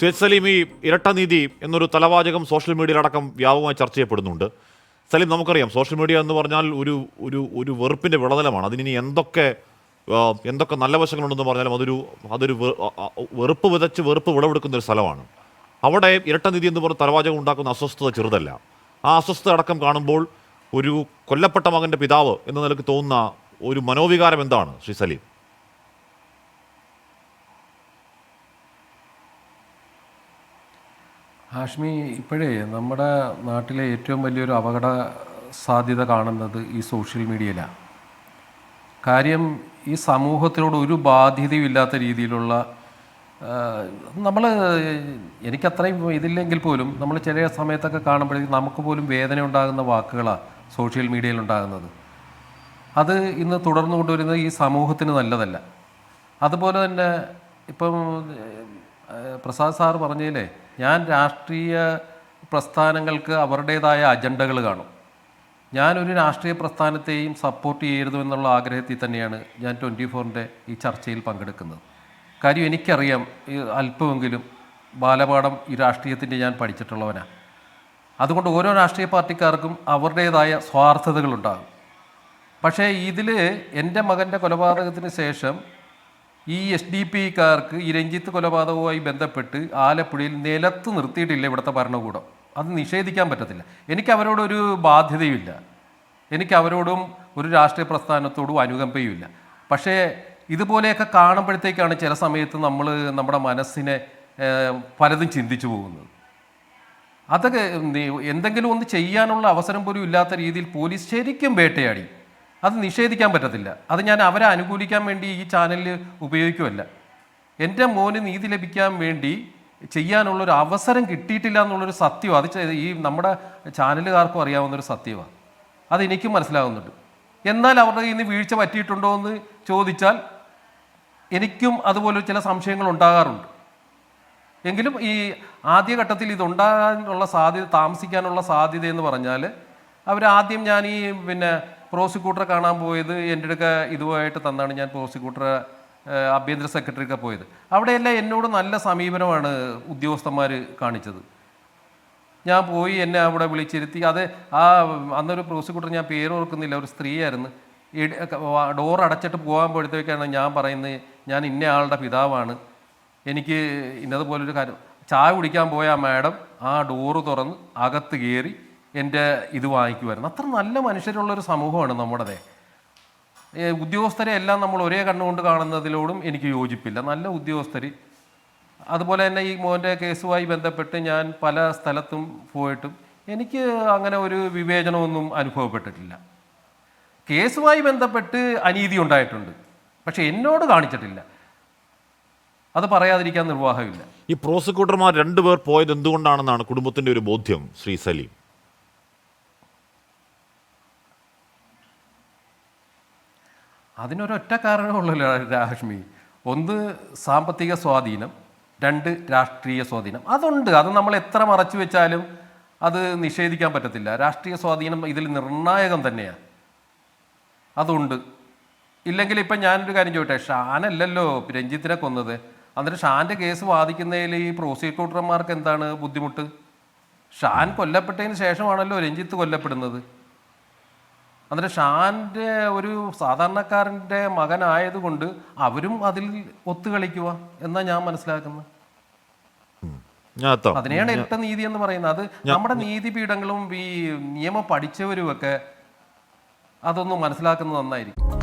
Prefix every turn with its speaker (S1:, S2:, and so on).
S1: സുയദ് സലീം ഈ ഇരട്ട നീതി എന്നൊരു തലവാചകം സോഷ്യൽ മീഡിയയിലടക്കം വ്യാപകമായി ചർച്ച ചെയ്യപ്പെടുന്നുണ്ട്. സലീം നമുക്കറിയാം സോഷ്യൽ മീഡിയ എന്ന് പറഞ്ഞാൽ ഒരു ഒരു ഒരു വെറുപ്പിന്റെ വിളതലമാണ്. അതിനി എന്തൊക്കെ എന്തൊക്കെ നല്ല വശങ്ങളുണ്ടെന്ന് പറഞ്ഞാലും അതൊരു അതൊരു വെറുപ്പ് വിതച്ച് വെറുപ്പ് വിളവെടുക്കുന്ന ഒരു സ്ഥലമാണ്. അവിടെ ഇരട്ട നീതി എന്ന് പറഞ്ഞ തലവാചകം ഉണ്ടാക്കുന്ന അസ്വസ്ഥത ചെറുതല്ല. ആ അസ്വസ്ഥത അടക്കം കാണുമ്പോൾ ഒരു കൊല്ലപ്പെട്ട മകന്റെ പിതാവ് എന്ന നിലയ്ക്ക് തോന്നുന്ന ഒരു മനോവികാരം എന്താണ് ശ്രീ സലീം?
S2: ഹാഷ്മി ഇപ്പോഴേ നമ്മുടെ നാട്ടിലെ ഏറ്റവും വലിയൊരു അപകട സാധ്യത കാണുന്നത് ഈ സോഷ്യൽ മീഡിയയിലാണ് കാര്യം ഈ സമൂഹത്തിനോട് ഒരു ബാധ്യതയും ഇല്ലാത്ത രീതിയിലുള്ള നമ്മൾ എനിക്കത്രയും ഇതില്ലെങ്കിൽ പോലും നമ്മൾ ചില സമയത്തൊക്കെ കാണുമ്പോഴേക്കും നമുക്ക് പോലും വേദന ഉണ്ടാകുന്ന വാക്കുകളാണ് സോഷ്യൽ മീഡിയയിൽ ഉണ്ടാകുന്നത്. അത് ഇന്ന് തുടർന്നു കൊണ്ടുവരുന്നത് ഈ സമൂഹത്തിന് നല്ലതല്ല. അതുപോലെ തന്നെ ഇപ്പം പ്രസാദ് സാർ പറഞ്ഞതിലേ ഞാൻ രാഷ്ട്രീയ പ്രസ്ഥാനങ്ങൾക്ക് അവരുടേതായ അജണ്ടകൾ കാണും. ഞാനൊരു രാഷ്ട്രീയ പ്രസ്ഥാനത്തെയും സപ്പോർട്ട് ചെയ്യരുത് എന്നുള്ള ആഗ്രഹത്തിൽ തന്നെയാണ് ഞാൻ ട്വന്റി ഫോറിന്റെ ഈ ചർച്ചയിൽ പങ്കെടുക്കുന്നത്. കാര്യം എനിക്കറിയാം അല്പമെങ്കിലും ബാലപാഠം ഈ രാഷ്ട്രീയത്തിന്റെ ഞാൻ പഠിച്ചിട്ടുള്ളവനാണ് അതുകൊണ്ട് ഓരോ രാഷ്ട്രീയ പാർട്ടിക്കാർക്കും അവരുടേതായ സ്വാർത്ഥതകളുണ്ടാകും. പക്ഷേ ഇതിൽ എന്റെ മകന്റെ കൊലപാതകത്തിന് ശേഷം ഈ എസ് ഡി പി കാർക്ക് ഈ രഞ്ജിത്ത് കൊലപാതകവുമായി ബന്ധപ്പെട്ട് ആലപ്പുഴയിൽ നിലത്ത് നിർത്തിയിട്ടില്ല ഇവിടുത്തെ ഭരണകൂടം. അത് നിഷേധിക്കാൻ പറ്റത്തില്ല. എനിക്ക് അവരോടൊരു ബാധ്യതയുമില്ല. എനിക്ക് അവരോടും ഒരു രാഷ്ട്രീയ പ്രസ്ഥാനത്തോടും അനുകമ്പയുമില്ല. പക്ഷേ ഇതുപോലെയൊക്കെ കാണുമ്പോഴത്തേക്കാണ് ചില സമയത്ത് നമ്മൾ നമ്മുടെ മനസ്സിനെ പലതും ചിന്തിച്ചു പോകുന്നത്. അതൊക്കെ എന്തെങ്കിലും ഒന്ന് ചെയ്യാനുള്ള അവസരം പോലും ഇല്ലാത്ത രീതിയിൽ പോലീസ് ശരിക്കും വേട്ടയാടി. അത് നിഷേധിക്കാൻ പറ്റത്തില്ല. അത് ഞാൻ അവരെ അനുകൂലിക്കാൻ വേണ്ടി ഈ ചാനലിൽ ഉപയോഗിക്കുമല്ല എന്റെ മോന് നീതി ലഭിക്കാൻ വേണ്ടി ചെയ്യാനുള്ള ഒരു അവസരം കിട്ടിയിട്ടില്ല എന്നുള്ളൊരു സത്യം അത് ഈ നമ്മുടെ ചാനലുകാർക്കും അറിയാവുന്നൊരു സത്യമാണ് അതെനിക്കും മനസ്സിലാവുന്നുണ്ട്. എന്നാൽ അവരുടെ നിന്ന് വീഴ്ച പറ്റിയിട്ടുണ്ടോ എന്ന് ചോദിച്ചാൽ എനിക്കും അതുപോലെ ചില സംശയങ്ങൾ ഉണ്ടാകാറുണ്ട്. എങ്കിലും ഈ ആദ്യഘട്ടത്തിൽ ഇതുണ്ടാകാനുള്ള സാധ്യത താമസിക്കാനുള്ള സാധ്യത എന്ന് പറഞ്ഞാൽ അവർ ആദ്യം ഞാൻ ഈ പിന്നെ പ്രോസിക്യൂട്ടറെ കാണാൻ പോയത് എന്റെ അടുക്ക ഇതുമായിട്ട് തന്നാണ് ഞാൻ പ്രോസിക്യൂട്ടറെ ആഭ്യന്തര സെക്രട്ടറിയൊക്കെ പോയത്. അവിടെയെല്ലാം എന്നോട് നല്ല സമീപനമാണ് ഉദ്യോഗസ്ഥന്മാർ കാണിച്ചത്. ഞാൻ പോയി എന്നെ അവിടെ വിളിച്ചിരുത്തി. അത് ആ അന്നൊരു പ്രോസിക്യൂട്ടർ ഞാൻ പേര് ഓർക്കുന്നില്ല ഒരു സ്ത്രീയായിരുന്നു. ഡോർ അടച്ചിട്ട് പോകാൻ പോയപ്പോഴത്തേക്കാണ് ഞാൻ പറയുന്നത് ഞാൻ ഇന്ന ആളുടെ പിതാവാണ്. എനിക്ക് ഇന്നതുപോലൊരു കാര്യം ചായ കുടിക്കാൻ പോയ ആ മാഡം. ആ ഡോറ് തുറന്ന് അകത്ത് കയറി എന്റെ ഇത് വാങ്ങിക്കുമായിരുന്നു അത്ര നല്ല മനുഷ്യരുള്ളൊരു സമൂഹമാണ് നമ്മുടേത്. ഉദ്യോഗസ്ഥരെ എല്ലാം നമ്മൾ ഒരേ കണ്ണുകൊണ്ട് കാണുന്നതിലോടും എനിക്ക് യോജിപ്പില്ല. നല്ല ഉദ്യോഗസ്ഥർ അതുപോലെ തന്നെ ഈ മോന്റെ കേസുമായി ബന്ധപ്പെട്ട് ഞാൻ പല സ്ഥലത്തും പോയിട്ടും എനിക്ക് അങ്ങനെ ഒരു വിവേചനമൊന്നും അനുഭവപ്പെട്ടിട്ടില്ല. കേസുമായി ബന്ധപ്പെട്ട് അനീതി ഉണ്ടായിട്ടുണ്ട്. പക്ഷെ എന്നോട് കാണിച്ചിട്ടില്ല. അത് പറയാതിരിക്കാൻ നിർവാഹമില്ല.
S1: ഈ പ്രോസിക്യൂട്ടർമാർ രണ്ടുപേർ പോയത് എന്തുകൊണ്ടാണെന്നാണ് കുടുംബത്തിന്റെ ഒരു ബോധ്യം ശ്രീ സലീം?
S2: അതിനൊരൊറ്റ കാരണമുള്ളല്ലോ രാഷ്മി. ഒന്ന് സാമ്പത്തിക സ്വാധീനം രണ്ട് രാഷ്ട്രീയ സ്വാധീനം. അതുണ്ട്. അത് നമ്മൾ എത്ര മറച്ചു വെച്ചാലും അത് നിഷേധിക്കാൻ പറ്റത്തില്ല. രാഷ്ട്രീയ സ്വാധീനം ഇതിൽ നിർണായകം തന്നെയാണ് അതുണ്ട്. ഇല്ലെങ്കിൽ ഇപ്പം ഞാനൊരു കാര്യം ചോദിട്ടെ ഷാനല്ലല്ലോ രഞ്ജിത്തിനെ കൊന്നത്. അന്നിട്ട് ഷാന്റെ കേസ് വാദിക്കുന്നതിൽ ഈ പ്രോസിക്യൂട്ടർമാർക്ക് എന്താണ് ബുദ്ധിമുട്ട്? ഷാൻ കൊല്ലപ്പെട്ടതിന് ശേഷമാണല്ലോ രഞ്ജിത്ത് കൊല്ലപ്പെടുന്നത്. എന്നിട്ട് ഷാന്റെ ഒരു സാധാരണക്കാരന്റെ മകനായതുകൊണ്ട് അവരും അതിൽ ഒത്തുകളിക്കുക എന്നാ ഞാൻ മനസ്സിലാക്കുന്നത്. അതിനെയാണ് ഇരട്ട നീതി എന്ന് പറയുന്നത്. അത് നമ്മുടെ നീതിപീഠങ്ങളും ഈ നിയമം പഠിച്ചവരും ഒക്കെ അതൊന്നും മനസ്സിലാക്കുന്നത് നന്നായിരിക്കും.